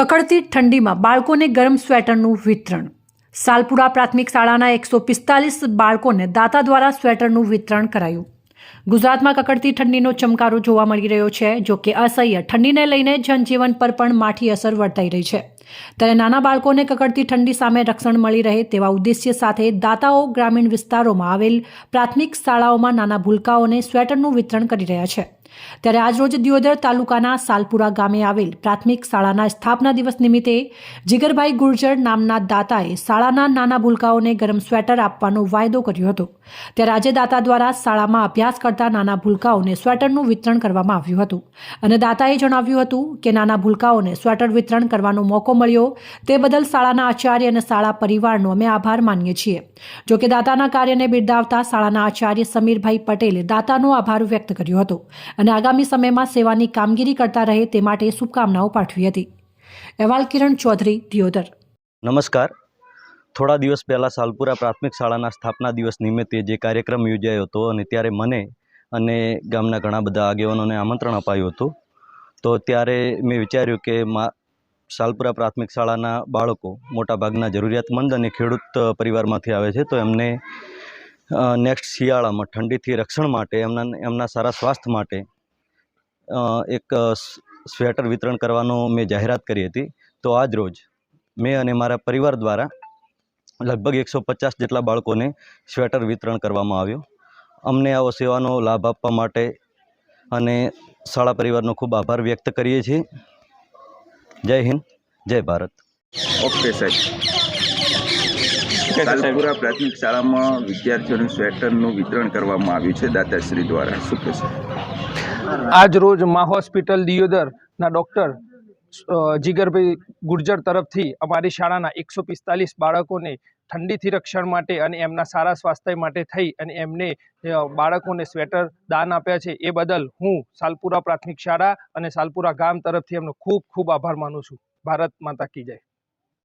કકડતી ઠંડીમાં બાળકોને ગરમ સ્વેટરનું વિતરણ. સાલપુરા પ્રાથમિક શાળાના એકસો પિસ્તાલીસ બાળકોને દાતા દ્વારા સ્વેટરનું વિતરણ કરાયું. ગુજરાતમાં કકડતી ઠંડીનો ચમકારો જોવા મળી રહ્યો છે, જો કે અસહ્ય ઠંડીને લઈને જનજીવન પર પણ માઠી અસર વર્તાઈ રહી છે. ત્યારે નાના બાળકોને કકડતી ઠંડી સામે રક્ષણ મળી રહે તેવા ઉદ્દેશ્ય સાથે દાતાઓ ગ્રામીણ વિસ્તારોમાં આવેલ પ્રાથમિક શાળાઓમાં નાના ભૂલકાઓને સ્વેટરનું વિતરણ કરી રહ્યા છે. ત્યારે આજરોજ દિયોદર તાલુકાના સાલપુરા ગામે આવેલ પ્રાથમિક શાળાના સ્થાપના દિવસ નિમિત્તે જીગરભાઈ ગુર્જર નામના દાતાએ શાળાના નાના ભૂલકાઓને ગરમ સ્વેટર આપવાનો વાયદો કર્યો હતો. ત્યારે આજે દાતા દ્વારા શાળામાં અભ્યાસ કરતા નાના ભૂલકાઓને સ્વેટરનું વિતરણ કરવામાં આવ્યું હતું. અને દાતાએ જણાવ્યું હતું કે નાના ભૂલકાઓને સ્વેટર વિતરણ કરવાનો મોકો મળ્યો તે બદલ શાળાના આચાર્ય અને શાળા પરિવારનો અમે આભાર માનીએ છીએ. જો કે દાતાના કાર્યને બિરદાવતા શાળાના આચાર્ય સમીરભાઈ પટેલે દાતાનો આભાર વ્યક્ત કર્યો હતો અને આગામી સમયમાં સેવાની કામગીરી કરતા રહે તે માટે શુભકામનાઓ પાઠવી હતી. અહેવાલ કિરણ ચૌધરી, દિયોદર. નમસ્કાર. થોડા દિવસ પહેલાં સાલપુરા પ્રાથમિક શાળાના સ્થાપના દિવસ નિમિત્તે જે કાર્યક્રમ યોજાયો હતો અને ત્યારે મને અને ગામના ઘણા બધા આગેવાનોને આમંત્રણ અપાયું હતું, તો ત્યારે મેં વિચાર્યું કે મા સાલપુરા પ્રાથમિક શાળાના બાળકો મોટાભાગના જરૂરિયાતમંદ અને ખેડૂત પરિવારમાંથી આવે છે. તો એમને નેક્સ્ટ શિયાળામાં ઠંડીથી રક્ષણ માટે, એમના એમના સારા સ્વાસ્થ્ય માટે એક સ્વેટર વિતરણ કરવાનો મેં જાહેરાત કરી હતી. તો આજ રોજ મેં અને મારા પરિવાર દ્વારા લગભગ એકસો પચાસ જેટલા બાળકોને સ્વેટર વિતરણ કરવામાં આવ્યું. અમને આવો સેવાનો લાભ આપવા માટે અને શાળા પરિવારનો ખૂબ આભાર વ્યક્ત કરીએ છીએ. જય હિન્દ જય ભારત. ઓકે સાહેબ. સાલપુરા પ્રાથમિક શાળામાં વિદ્યાર્થીઓનું સ્વેટરનું વિતરણ કરવામાં આવ્યું છે દાતાશ્રી દ્વારા. શું કહેશો? આજ રોજ મા હોસ્પિટલ દિયોદરના ડૉક્ટર જીગરભાઈ ગુર્જર તરફથી અમારી શાળાના એકસો પિસ્તાલીસ બાળકોને ઠંડીથી રક્ષણ માટે અને એમના સારા સ્વાસ્થ્ય માટે થઈ અને એમને બાળકોને સ્વેટર દાન આપ્યા છે. એ બદલ હું સાલપુરા પ્રાથમિક શાળા અને સાલપુરા ગામ તરફથી એમનો ખૂબ ખૂબ આભાર માનું છું. ભારત માતા કી જય.